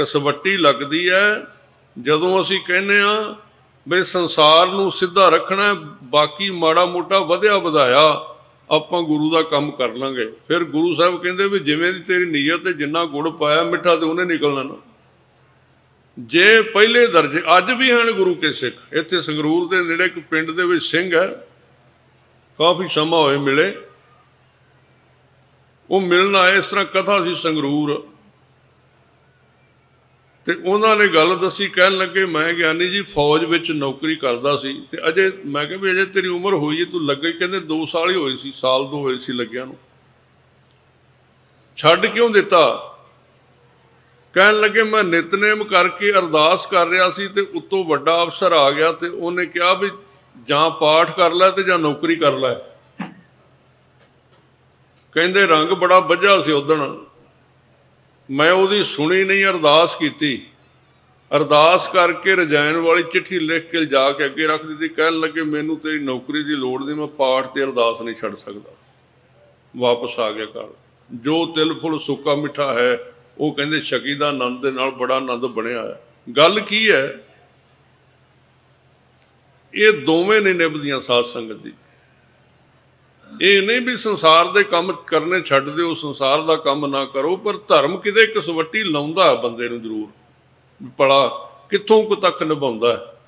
ਕਸਵੱਟੀ ਲੱਗਦੀ ਹੈ, ਜਦੋਂ ਅਸੀਂ ਕਹਿੰਦੇ ਆ ਵੀ ਸੰਸਾਰ ਨੂੰ ਸਿੱਧਾ ਰੱਖਣਾ ਬਾਕੀ ਮਾੜਾ ਮੋਟਾ ਵਧਿਆ ਵਧਾਇਆ ਆਪਾਂ ਗੁਰੂ ਦਾ ਕੰਮ ਕਰ ਲਾਂਗੇ। ਫਿਰ ਗੁਰੂ ਸਾਹਿਬ ਕਹਿੰਦੇ ਵੀ ਜਿਵੇਂ ਦੀ ਤੇਰੀ ਨੀਅਤ ਤੇ ਜਿੰਨਾ ਗੁੜ ਪਾਇਆ ਮਿੱਠਾ ਤੇ ਉਹਨੇ ਨਿਕਲਣਾ ਨਾ ਜੇ ਪਹਿਲੇ ਦਰਜੇ, ਅੱਜ ਵੀ ਹਨ ਗੁਰੂ ਕੇ ਸਿੱਖ। ਇੱਥੇ ਸੰਗਰੂਰ ਦੇ ਨੇੜੇ ਇੱਕ ਪਿੰਡ ਦੇ ਵਿੱਚ ਸਿੰਘ ਹੈ। ਕਾਫੀ ਸਮਾਂ ਹੋਏ ਮਿਲੇ। ਉਹ ਮਿਲਣ ਆਏ, ਇਸ ਤਰ੍ਹਾਂ ਕਥਾ ਸੀ ਸੰਗਰੂਰ। ਤੇ ਉਹਨਾਂ ਨੇ ਗੱਲ ਦੱਸੀ, ਕਹਿਣ ਲੱਗੇ, ਮੈਂ ਗਿਆਨੀ ਜੀ, ਫੌਜ ਵਿੱਚ ਨੌਕਰੀ ਕਰਦਾ ਸੀ ਤੇ ਅਜੇ ਮੈਂ ਕਿਹਾ ਵੀ ਅਜੇ ਤੇਰੀ ਉਮਰ ਹੋਈ ਹੈ ਤੂੰ ਲੱਗੇ, ਕਹਿੰਦੇ 2 ਸਾਲ ਹੀ ਹੋਏ ਸੀ, ਸਾਲ ਦੋ ਹੋਏ ਸੀ ਲੱਗਿਆ ਨੂੰ। ਛੱਡ ਕਿਉਂ ਦਿੱਤਾ? ਕਹਿਣ ਲੱਗੇ, ਮੈਂ ਨਿਤਨੇਮ ਕਰਕੇ ਅਰਦਾਸ ਕਰ ਰਿਹਾ ਸੀ ਤੇ ਉੱਤੋਂ ਵੱਡਾ ਅਫਸਰ ਆ ਗਿਆ ਤੇ ਉਹਨੇ ਕਿਹਾ ਵੀ ਜਾਂ ਪਾਠ ਕਰ ਲੈ ਤੇ ਜਾਂ ਨੌਕਰੀ ਕਰ ਲੈ। ਕਹਿੰਦੇ ਰੰਗ ਬੜਾ ਵੱਜਾ ਸੀ ਉਦਣ। ਮੈਂ ਉਹਦੀ ਸੁਣੀ ਨਹੀਂ, ਅਰਦਾਸ ਕੀਤੀ। ਅਰਦਾਸ ਕਰਕੇ ਰਜਾਇਣ ਵਾਲੀ ਚਿੱਠੀ ਲਿਖ ਕੇ ਜਾ ਕੇ ਅੱਗੇ ਰੱਖ ਦਿੱਤੀ। ਕਹਿਣ ਲੱਗੇ, ਮੈਨੂੰ ਤੇਰੀ ਨੌਕਰੀ ਦੀ ਲੋੜ ਨਹੀਂ, ਮੈਂ ਪਾਠ ਤੇ ਅਰਦਾਸ ਨਹੀਂ ਛੱਡ ਸਕਦਾ। ਵਾਪਸ ਆ ਗਿਆ ਘਰ। ਜੋ ਤਿਲ ਫੁੱਲ ਸੁੱਕਾ ਮਿੱਠਾ ਹੈ, ਉਹ ਕਹਿੰਦੇ, ਸ਼ਕੀ ਦਾ ਆਨੰਦ ਦੇ ਨਾਲ ਬੜਾ ਆਨੰਦ ਬਣਿਆ ਹੈ। ਗੱਲ ਕੀ ਹੈ? ਇਹ ਦੋਵੇਂ ਨਹੀਂ ਨਿਭਦੀਆਂ ਸਾਧ ਸੰਗਤ ਦੀ। ਇਹ ਨਹੀਂ ਵੀ ਸੰਸਾਰ ਦੇ ਕੰਮ ਕਰਨੇ ਛੱਡ ਦਿਓ, ਸੰਸਾਰ ਦਾ ਕੰਮ ਨਾ ਕਰੋ, ਪਰ ਧਰਮ ਕਿਤੇ ਕਸਵੱਟੀ ਲਾਉਂਦਾ ਬੰਦੇ ਨੂੰ ਜ਼ਰੂਰ। ਵੀ ਭਲਾ ਕਿੱਥੋਂ ਕੁ ਤੱਕ ਨਿਭਾਉਂਦਾ